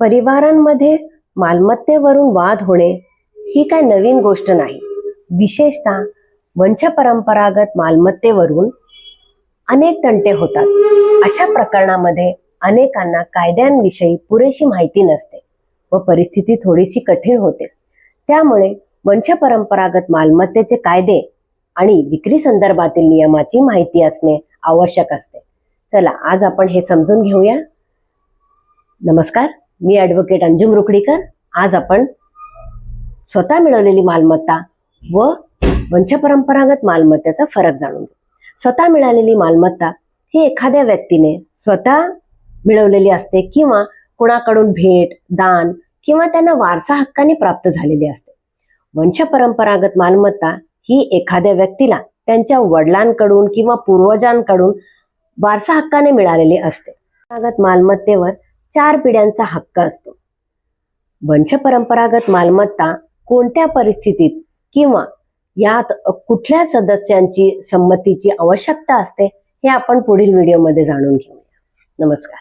परिवारांमध्ये मालमत्तेवरून वाद होणे ही काय नवीन गोष्ट नाही. विशेषतः वंशपरंपरागत मालमत्तेवरून अनेक तंटे होतात. अशा प्रकरणामध्ये अनेकांना कायद्यांविषयी पुरेशी माहिती नसते व परिस्थिती थोडीशी कठीण होते. त्यामुळे वंशपरंपरागत मालमत्तेचे कायदे आणि विक्री संदर्भातील नियमाची माहिती असणे आवश्यक असते. चला आज आपण हे समजून घेऊया. नमस्कार. मी ॲडव्होकेट अंजुम रुकडीकर. आज आपण स्वतः मिळवलेली मालमत्ता व वंशपरंपरागत मालमत्तेचा फरक जाणून घेऊ. स्वतः मिळालेली मालमत्ता ही एखाद्या व्यक्तीने स्वतः मिळवलेली असते किंवा कुणाकडून भेट दान किंवा त्यांना वारसा हक्काने प्राप्त झालेली असते. वंशपरंपरागत मालमत्ता ही एखाद्या व्यक्तीला त्यांच्या वडिलांकडून किंवा पूर्वजांकडून वारसा हक्काने मिळालेली असते. मालमत्तेवर चार पिढ्यांचा हक्क असतो. वंशपरंपरागत मालमत्ता कोणत्या परिस्थितीत किंवा यात कुठल्या सदस्यांची संमतीची आवश्यकता असते हे आपण पुढील व्हिडिओमध्ये जाणून घेऊया. नमस्कार.